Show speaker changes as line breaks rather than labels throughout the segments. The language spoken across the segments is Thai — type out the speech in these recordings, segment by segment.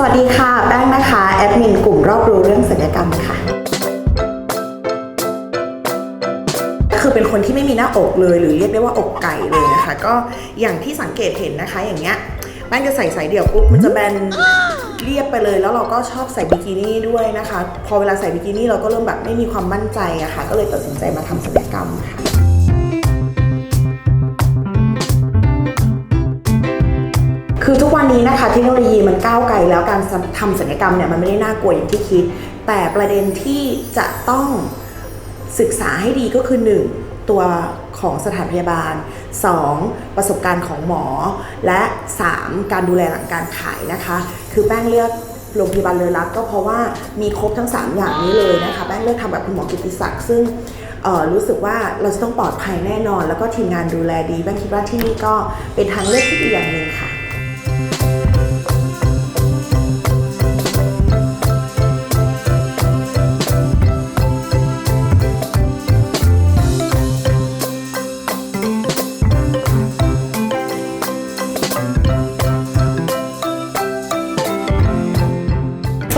สวัสดีค่ะแป้งนะคะ แอดมินกลุ่มรอบรู้เรื่องศัลยกรรมค่ะ คือเป็นคนที่ไม่มีหน้าอกเลย หรือเรียกได้ว่าอกไก่เลยนะคะ ก็อย่างที่สังเกตเห็นนะคะ อย่างเงี้ยแป้งจะใส่สายเดี่ยวปุ๊บมันจะแบนเรียบไปเลย แล้วเราก็ชอบใส่บิกินี่ด้วยนะคะ พอเวลาใส่บิกินี่เราก็เริ่มแบบไม่มีความมั่นใจอะค่ะ ก็เลยตัดสินใจมาทำศัลยกรรมค่ะ คือทุกวันนี้นะคะเทคโนโลยีมันก้าวไกลแล้วการทำศัลยกรรมเนี่ยมันไม่ได้น่ากลัวอย่างที่คิด แต่ประเด็นที่จะต้องศึกษาให้ดีก็คือ 1. ตัวของสถานพยาบาล 2. ประสบการณ์ของหมอ และ 3. การดูแลหลังการขายนะคะ คือแป้งเลือกโรงพยาบาลเลอรักก็เพราะว่ามีครบทั้ง 3 อย่างนี้เลยนะคะแป้งเลือกทำแบบคุณหมอกิติศักดิ์ซึ่งรู้สึกว่าเราจะต้องปลอดภัยแน่นอน แล้วก็ทีมงานดูแลดีแป้งคิดว่าที่นี่ก็เป็นทางเลือกที่ดีอย่างหนึ่งค่ะ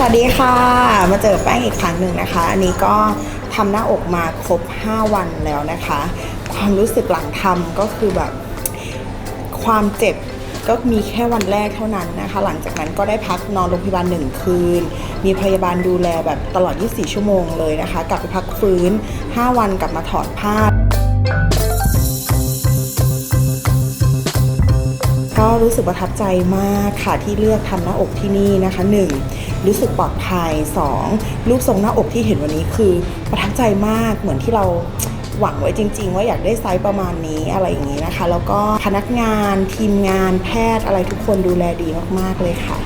วัสดีค่ะ มาเจอแป้งอีกครั้งหนึ่งนะคะ อันนี้ก็ทำหน้าอกมาครบ 5 วันแล้วนะคะ ความรู้สึกหลังทำก็คือแบบความเจ็บก็มีแค่วันแรกเท่านั้นนะคะ หลังจากนั้นก็ได้พักนอนโรงพยาบาลหนึ่งคืน มีพยาบาลดูแลแบบตลอด 24 ชั่วโมงเลยนะคะ กลับไปพักฟื้น 5 วันกลับมาถอดผ้า ก็รู้สึกประทับใจมากค่ะที่เลือกทำหน้าอกที่นี่นะคะ 1. รู้สึกปลอดภัย 2. รูปทรงหน้าอกที่เห็นวันนี้คือประทับใจมากเหมือนที่เราหวังไว้จริง ๆ ว่าอยากได้ไซส์ประมาณนี้อะไรอย่างนี้นะคะ แล้วก็พนักงานทีมงานแพทย์อะไรทุกคนดูแลดีมากๆเลยค่ะ